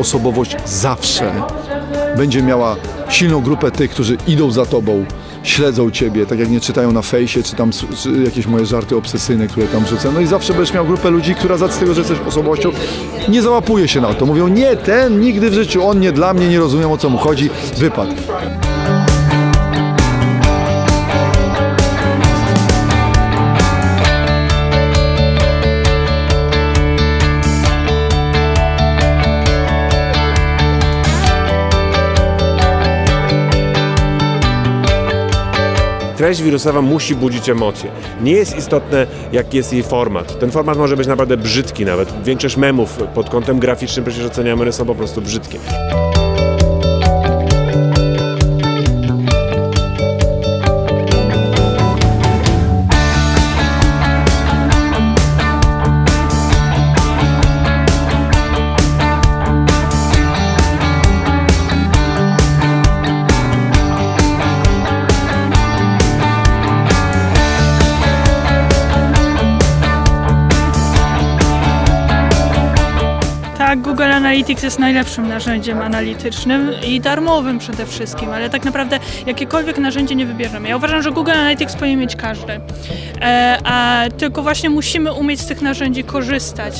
osobowość zawsze będzie miała silną grupę tych, którzy idą za tobą, śledzą ciebie, tak jak nie czytają na fejsie, czy tam czy jakieś moje żarty obsesyjne, które tam rzucę. No i zawsze będziesz miał grupę ludzi, która z tego, że jesteś osobowością, nie załapuje się na to. Mówią, nie, ten nigdy w życiu, on nie dla mnie, nie rozumiem o co mu chodzi, wypadł. Treść wirusowa musi budzić emocje. Nie jest istotne, jaki jest jej format. Ten format może być naprawdę brzydki nawet. Większość memów pod kątem graficznym przecież oceniamy, one są po prostu brzydkie. Tak, Google Analytics jest najlepszym narzędziem analitycznym i darmowym przede wszystkim, ale tak naprawdę jakiekolwiek narzędzie nie wybierzemy. Ja uważam, że Google Analytics powinien mieć każdy, e, a tylko właśnie musimy umieć z tych narzędzi korzystać.